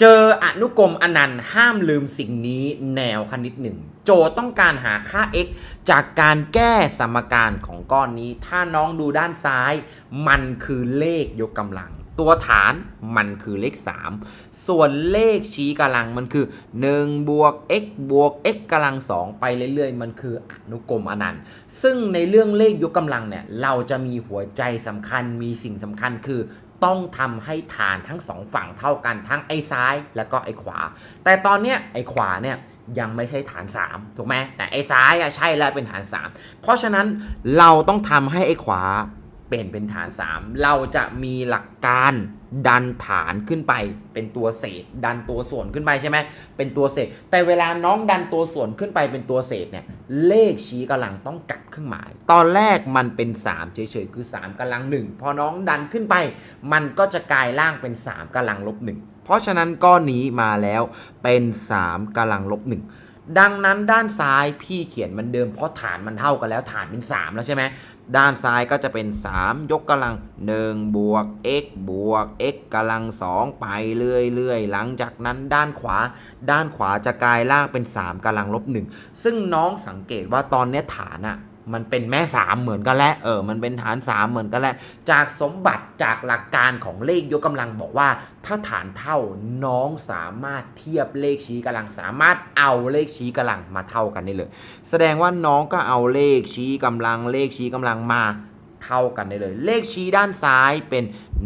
เจออนุกรมอนันต์ห้ามลืมสิ่งนี้แนวคณิตหนึ่งโจต้องการหาค่า x จากการแก้สมการของก้อนนี้ ถ้าน้องดูด้านซ้าย มันคือเลขยกกำลัง ตัวฐานมันคือเลข 3 ส่วนเลขชี้กำลังมันคือ1บวก x บวก x กำลัง 2 ไปเรื่อยๆ มันคืออนุกรมอนันต์ ซึ่งในเรื่องเลขยกกำลังเนี่ยเราจะมีหัวใจสำคัญมีสิ่งสำคัญคือ ต้องทำให้ฐานทั้งสองฝั่งเท่ากันทั้งไอ้ซ้ายแล้วก็ไอ้ขวา แต่ตอนเนี้ยไอ้ขวาเนี่ยยังไม่ใช่ฐาน 3 ถูกไหมแต่ไอ้ซ้ายอะใช่แล้วเป็นฐาน 3 เพราะฉะนั้นเราต้องทำให้ไอ้ขวา เป็นเป็นฐาน 3 เราจะมีหลักการดันฐานขึ้นไป เป็นตัวเศษ ดันตัวส่วนขึ้นไปใช่ไหมเป็นตัวเศษ แต่เวลาน้องดันตัวส่วนขึ้นไปเป็นตัวเศษเนี่ยเลขชี้กำลังต้องกลับเครื่องหมาย ตอนแรกมันเป็น 3 เฉยๆคือ 3กำลัง 1 พอน้องดันขึ้นไป มันก็จะกลายร่างเป็น 3กำลังลบ1เพราะฉะนั้นก้อนนี้มาแล้วเป็น 3กำลังลบ1 ดังนั้นด้านซ้ายพี่เขียนมันเดิมเพราะฐานมันเท่ากันแล้วฐานเป็น 3 แล้วใช่ไหมด้านซ้ายก็จะเป็น 3 ยกกำลัง1บวก x บวก x กำลัง 2 ไปเรื่อยๆ หลังจากนั้นด้านขวา ด้านขวาจะกลายล่างเป็น 3กำลังลบ1ซึ่งน้องสังเกตว่าตอนเนี้ยฐานอะ มันเป็นแม่3เหมือนกันแล้วเออมันเป็นฐาน3เหมือนกันแล้วจากสมบัติจากหลักการของเลขยกกำลังบอกว่า ถ้าฐานเท่าน้องสามารถเทียบเลขชี้กำลัง สามารถเอาเลขชี้กำลังมาเท่ากันได้เลย แสดงว่าน้องก็เอาเลขชี้กำลัง เลขชี้กำลังมาเท่ากันได้เลย เลขชี้ด้านซ้ายเป็น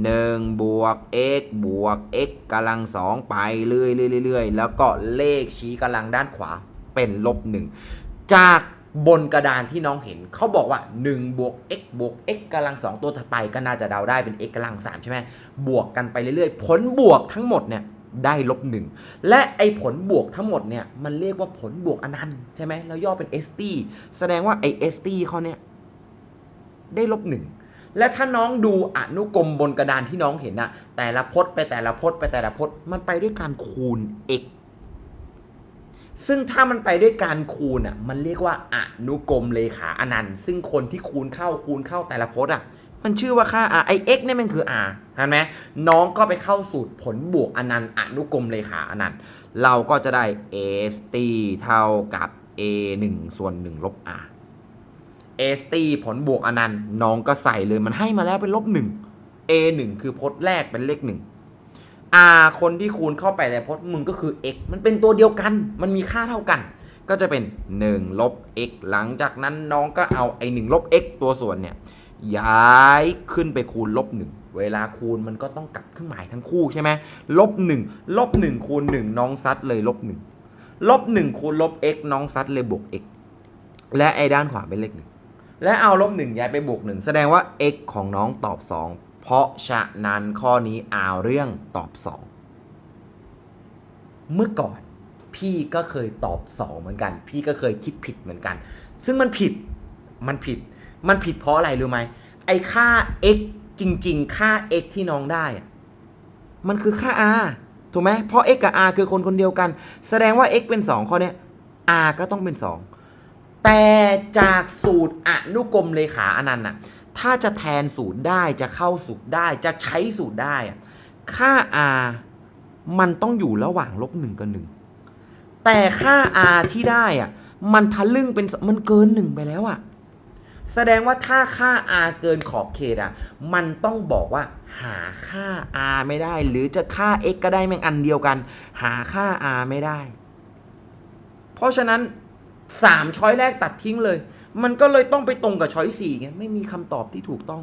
1บวก x บวก x กำลัง 2 ไปเรื่อยๆๆๆแล้วก็เลขชี้กำลังด้านขวาเป็นลบ1จาก บนกระดานที่น้องเห็นเขาบอกว่า1บวก x บวก x กำลัง 2 ตัวถัดไปก็น่าจะเดาได้เป็น x กำลัง 3 ใช่ไหมบวกกันไปเรื่อยๆ ผลบวกทั้งหมดเนี่ยได้ลบหนึ่งและไอผลบวกทั้งหมดเนี่ยมันเรียกว่าผลบวกอนันต์ใช่ไหมแล้วย่อเป็น st แสดงว่าไอ st เขาเนี่ยได้ลบหนึ่งและถ้าน้องดูอนุกรมบนกระดานที่น้องเห็นอะแต่ละพจน์ไปแต่ละพจน์ไปแต่ละพจน์มันไปด้วยการคูณ x ซึ่งถ้ามันไปด้วยการคูณอะมันเรียกว่าอนุกรมเลขาอนันต์ ซึ่งคนที่คูณเข้าคูณเข้าแต่ละพจน์อะมันชื่อว่าค่า r ไอ x เนี่ยมันคือ r เห็นไหมน้องก็ไปเข้าสูตรผลบวกอนันต์อนุกรมเลขาอนันต์ เราก็จะได้ st เท่ากับ a 1ส่วน1ลบ r st ผลบวกอนันต์น้องก็ใส่เลยมันให้มาแล้วเป็นลบ1 a 1คือพจน์แรกเป็นเลข1 r คนที่คูณเข้าไปแต่พจน์มึงก็คือ x มันเป็นตัวเดียวกัน มันมีค่าเท่ากัน ก็จะเป็น 1 ลบ x หลังจากนั้นน้องก็เอาไอ้1ลบ x ตัวส่วนเนี่ยย้ายขึ้นไปคูณลบ 1 เวลาคูณมันก็ต้องกลับเครื่องหมายทั้งคู่ใช่ไหมลบ 1 ลบ 1 คูณ 1 น้องซัดเลยลบ 1 ลบ 1 คูณลบ x น้องซัดเลยบวก x และไอ้ด้านขวาเป็นเลข1และเอาลบ1ย้ายไปบวก 1 แสดงว่า x ของน้องตอบ 2 ราะฉะนั้นข้อนี้เอาเรื่องตอบ 2 เมื่อก่อนพี่ก็เคยตอบ 2 เหมือนกัน พี่ก็เคยคิดผิดเหมือนกัน ซึ่งมันผิดมันผิด มันผิดเพราะอะไรรู้ไหมไอค่า x จริง ๆ ค่า x ที่น้องได้อะมันคือค่า r ถูกไหมเพราะ x กับ r คือคนคนเดียวกัน แสดงว่า x เป็น 2 ข้อนี้ r ก็ต้องเป็น 2 แต่จากสูตรอนุกรมเลขาอนันต์น่ะ ถ้าจะแทนสูตรได้จะเข้าสูตรได้จะใช้สูตรได้ค่า r มันต้องอยู่ระหว่างลบ1กับ1แต่ค่า r ที่ได้อะมันทะลึ่งเป็นมันเกิน1ไปแล้วอะแสดงว่าถ้าค่า r เกินขอบเขตอะมันต้องบอกว่า หาค่า r ไม่ได้ หรือจะค่า x ก็ได้แม่งอันเดียวกัน หาค่า r ไม่ได้ เพราะฉะนั้น3ช้อยแรกตัดทิ้งเลย มันก็เลยต้องไปตรงกับช้อย4ไงไม่มีคำตอบที่ถูกต้อง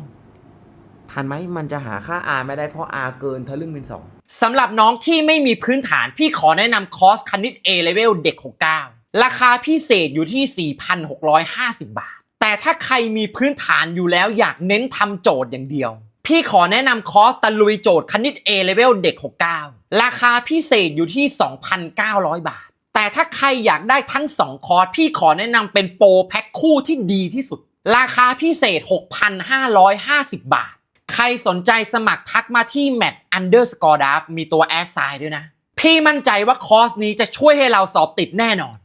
ทันไหมมันจะหาค่า r ไม่ได้เพราะ r เกินทะลึ่งเป็น2สำหรับน้องที่ไม่มีพื้นฐาน พี่ขอแนะนำคอร์สคณิต A Level เด็ก 69 ราคาพิเศษอยู่ที่ 4,650 บาท แต่ถ้าใครมีพื้นฐานอยู่แล้วอยากเน้นทำโจทย์อย่างเดียว พี่ขอแนะนำคอร์สตะลุยโจทย์คณิต A Level เด็ก 69 ราคาพิเศษอยู่ที่ 2,900 บาท แต่ถ้าใครอยากได้ทั้ง 2 คอร์สพี่ขอแนะนำเป็นโปรแพ็คคู่ที่ดีที่สุด ราคาพิเศษ 6,550 บาท ใครสนใจสมัครทักมาที่ mat underscore d a f มีตัวแอสไซด์ด้วยนะ พี่มั่นใจว่าคอร์สนี้จะช่วยให้เราสอบติดแน่นอน